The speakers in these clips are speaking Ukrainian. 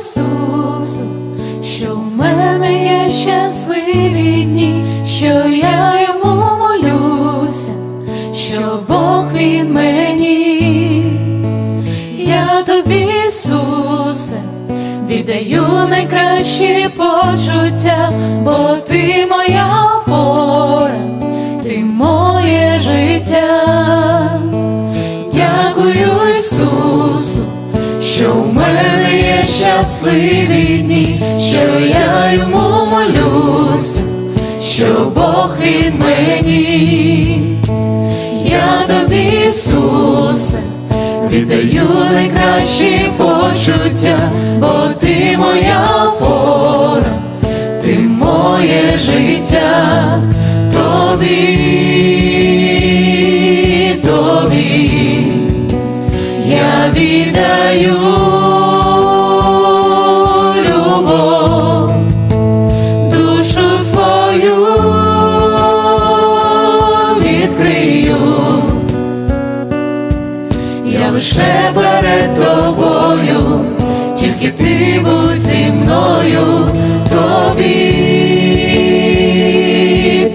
Ісусу, що в мене є щасливі дні, що я йому молюся, що Бог він мені, я тобі, Ісусе, віддаю найкращі почуття, бо ти моя опора, що в мене є щасливі дні, що я йому молюся, що Бог він мені, я тобі, Ісусе, віддаю найкращі почуття, бо ти моя опора, ти моє життя, тобі, тобі. Я віддаю перед тобою, тільки ти будь зі мною, тобі,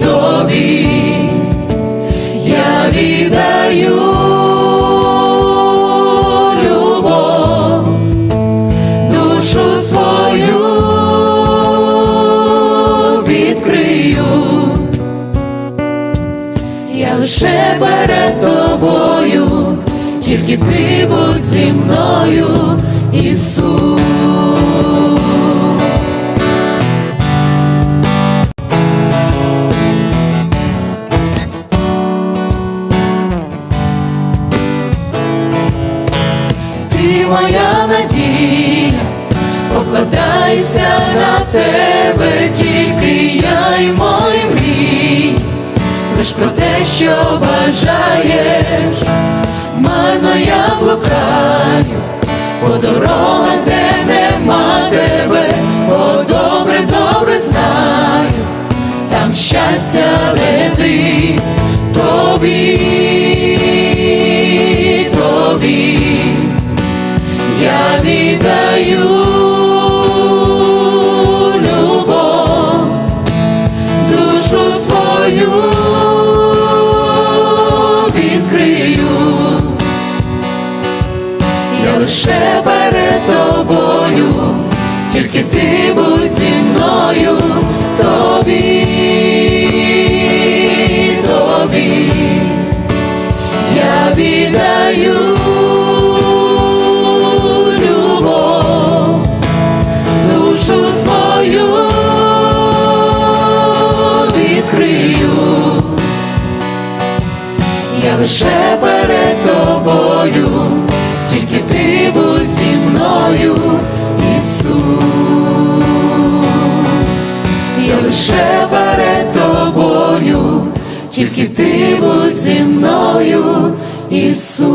тобі. Я віддаю любов, душу свою відкрию, я лише перед тобою, тільки ти будь зі мною, Ісус. ти моя надія, покладаюся на тебе, тільки я і мої мрії, лиш про те, що бажаєш, тобі, тобі я віддаю любов, душу свою відкрию, я лише перед тобою, тільки ти лише перед тобою, тільки ти будь зі мною, Ісус, я лише перед тобою, тільки ти будь зі мною, Ісус.